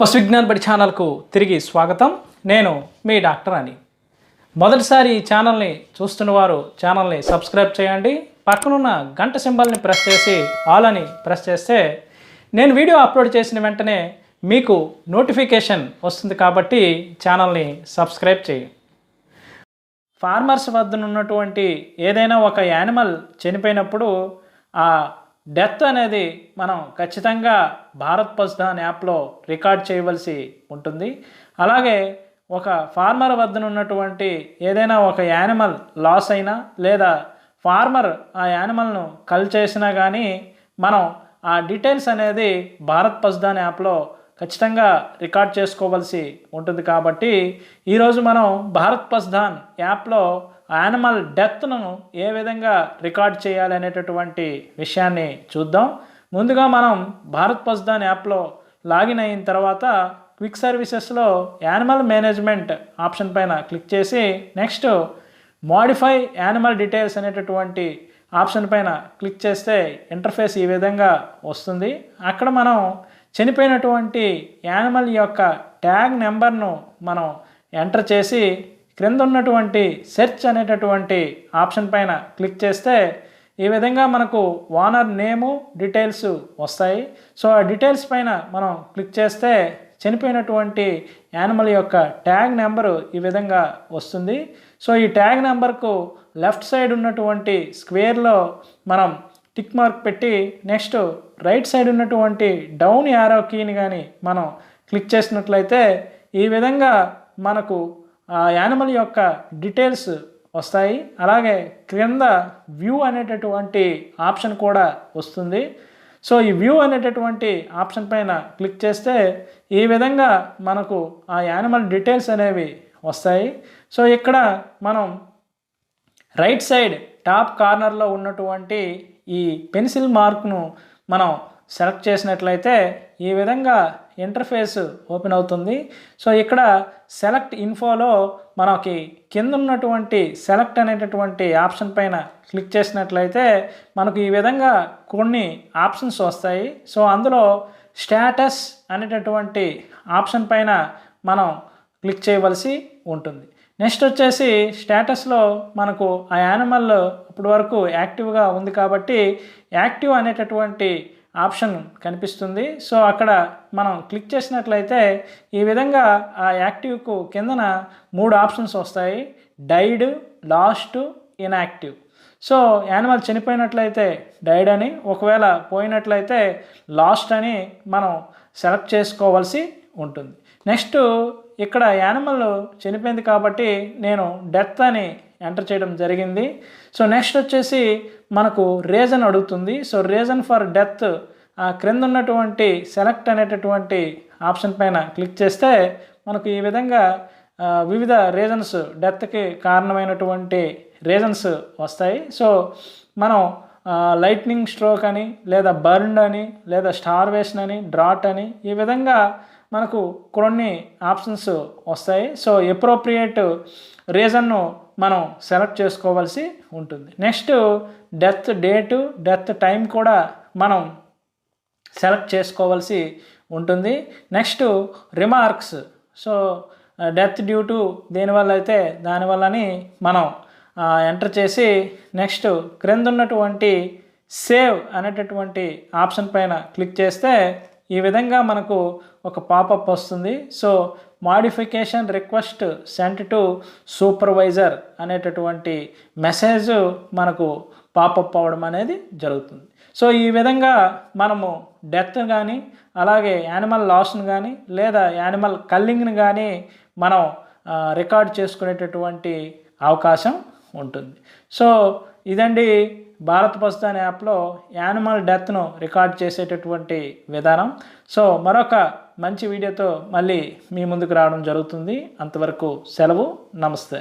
పశు విజ్ఞాన్ బడి ఛానల్కు తిరిగి స్వాగతం. నేను మీ డాక్టర్ అని మొదటిసారి ఈ ఛానల్ని చూస్తున్న వారు ఛానల్ని సబ్స్క్రైబ్ చేయండి. పక్కనున్న గంట సింబల్ని ప్రెస్ చేసి ఆల్ అని ప్రెస్ చేస్తే నేను వీడియో అప్లోడ్ చేసిన వెంటనే మీకు నోటిఫికేషన్ వస్తుంది కాబట్టి ఛానల్ని సబ్స్క్రైబ్ చేయండి ఫార్మర్స్ వద్ద ఉన్నటువంటి ఏదైనా ఒక యానిమల్ చనిపోయినప్పుడు ఆ డెత్ అనేది మనం ఖచ్చితంగా భారత్ పశుధాన్ యాప్లో రికార్డ్ చేయవలసి ఉంటుంది. అలాగే ఒక ఫార్మర్ వద్ద ఉన్నటువంటి ఏదైనా ఒక యానిమల్ లాస్ అయినా లేదా ఫార్మర్ ఆ యానిమల్ను కల్ చేసినా కానీ మనం ఆ డీటెయిల్స్ అనేది భారత్ పశుధాన్ యాప్లో ఖచ్చితంగా రికార్డ్ చేసుకోవాల్సి ఉంటుంది కాబట్టి ఈరోజు మనం భారత్ పస్ధాన్ యాప్లో యానిమల్ డెత్ను ఏ విధంగా రికార్డ్ చేయాలి అనేటటువంటి విషయాన్ని చూద్దాం. ముందుగా మనం భారత్ పస్ధాన్ యాప్లో లాగిన్ అయిన తర్వాత క్విక్ సర్వీసెస్లో యానిమల్ మేనేజ్మెంట్ ఆప్షన్ పైన క్లిక్ చేసి నెక్స్ట్ మోడిఫై యానిమల్ డీటెయిల్స్ అనేటటువంటి ఆప్షన్ పైన క్లిక్ చేస్తే ఇంటర్ఫేస్ ఈ విధంగా వస్తుంది. అక్కడ మనం చనిపోయినటువంటి యానిమల్ యొక్క ట్యాగ్ నెంబర్ను మనం ఎంటర్ చేసి క్రింద ఉన్నటువంటి సెర్చ్ అనేటటువంటి ఆప్షన్ పైన క్లిక్ చేస్తే ఈ విధంగా మనకు ఓనర్ నేము డీటెయిల్స్ వస్తాయి. సో ఆ డీటెయిల్స్ పైన మనం క్లిక్ చేస్తే చనిపోయినటువంటి యానిమల్ యొక్క ట్యాగ్ నెంబరు ఈ విధంగా వస్తుంది. సో ఈ ట్యాగ్ నెంబర్కు లెఫ్ట్ సైడ్ ఉన్నటువంటి స్క్వేర్లో మనం టిక్ మార్క్ పెట్టి నెక్స్ట్ రైట్ సైడ్ ఉన్నటువంటి డౌన్ యారో కీని కానీ మనం క్లిక్ చేసినట్లయితే ఈ విధంగా మనకు ఆ యానిమల్ యొక్క డీటెయిల్స్ వస్తాయి. అలాగే క్రింద వ్యూ అనేటటువంటి ఆప్షన్ కూడా వస్తుంది. సో ఈ వ్యూ అనేటటువంటి ఆప్షన్ పైన క్లిక్ చేస్తే ఈ విధంగా మనకు ఆ యానిమల్ డీటెయిల్స్ అనేవి వస్తాయి. సో ఇక్కడ మనం రైట్ సైడ్ టాప్ కార్నర్లో ఉన్నటువంటి ఈ పెన్సిల్ మార్క్ను మనం సెలెక్ట్ చేసినట్లయితే ఈ విధంగా ఇంటర్ఫేస్ ఓపెన్ అవుతుంది. సో ఇక్కడ సెలెక్ట్ ఇన్ఫోలో మనకి కింద ఉన్నటువంటి సెలెక్ట్ అనేటటువంటి ఆప్షన్ పైన క్లిక్ చేసినట్లయితే మనకు ఈ విధంగా కొన్ని ఆప్షన్స్ వస్తాయి. సో అందులో స్టేటస్ అనేటటువంటి ఆప్షన్ పైన మనం క్లిక్ చేయవలసి ఉంటుంది. నెక్స్ట్ వచ్చేసి స్టేటస్లో మనకు ఆ యానిమల్ ఇప్పటి వరకు యాక్టివ్గా ఉంది కాబట్టి యాక్టివ్ అనేటటువంటి ఆప్షన్ కనిపిస్తుంది. సో అక్కడ మనం క్లిక్ చేసినట్లయితే ఈ విధంగా ఆ యాక్టివ్కు కిందన మూడు ఆప్షన్స్ వస్తాయి. Died lost inactive. So animal చనిపోయినట్లయితే died అని ఒకవేళ పోయినట్లయితే లాస్ట్ అని మనం సెలెక్ట్ చేసుకోవాల్సి ఉంటుంది. నెక్స్ట్ ఇక్కడ యానిమల్ చనిపోయింది కాబట్టి నేను డెత్ అని ఎంటర్ చేయడం జరిగింది. సో నెక్స్ట్ వచ్చేసి మనకు రీజన్ అడుగుతుంది. సో రీజన్ ఫర్ డెత్ క్రింద ఉన్నటువంటి సెలెక్ట్ అనేటటువంటి ఆప్షన్ పైన క్లిక్ చేస్తే మనకు ఈ విధంగా వివిధ రీజన్స్ డెత్కి కారణమైనటువంటి రీజన్స్ వస్తాయి. సో మనం లైట్నింగ్ స్ట్రోక్ అని లేదా బర్న్ అని లేదా స్టార్వేషన్ అని డ్రాట్ అని ఈ విధంగా మనకు కొన్ని ఆప్షన్స్ వస్తాయి. సో ఎప్రోప్రియేట్ రీజన్ను మనం సెలెక్ట్ చేసుకోవాల్సి ఉంటుంది. Next death date death time కూడా మనం సెలెక్ట్ చేసుకోవాల్సి ఉంటుంది. Next remarks so death due to దేనివల్ల అయితే దానివల్లని మనం ఎంటర్ చేసి నెక్స్ట్ క్రింద ఉన్నటువంటి సేవ్ అనేటటువంటి ఆప్షన్ పైన క్లిక్ చేస్తే ఈ విధంగా మనకు ఒక పాపప్ వస్తుంది. So modification request sent to supervisor అనేటటువంటి మెసేజ్ మనకు పాపప్ అవ్వడం అనేది జరుగుతుంది. సో ఈ విధంగా మనము డెత్ కానీ అలాగే యానిమల్ లాస్ను కానీ లేదా యానిమల్ కల్లింగ్ని కానీ మనం రికార్డ్ చేసుకునేటటువంటి అవకాశం ఉంటుంది. సో ఇదండి భారత్ పశుధాన్ యాప్లో యానిమల్ డెత్ను రికార్డ్ చేసేటటువంటి విధానం. సో మరొక మంచి వీడియోతో మళ్ళీ మీ ముందుకు రావడం జరుగుతుంది. అంతవరకు సెలవు. నమస్తే.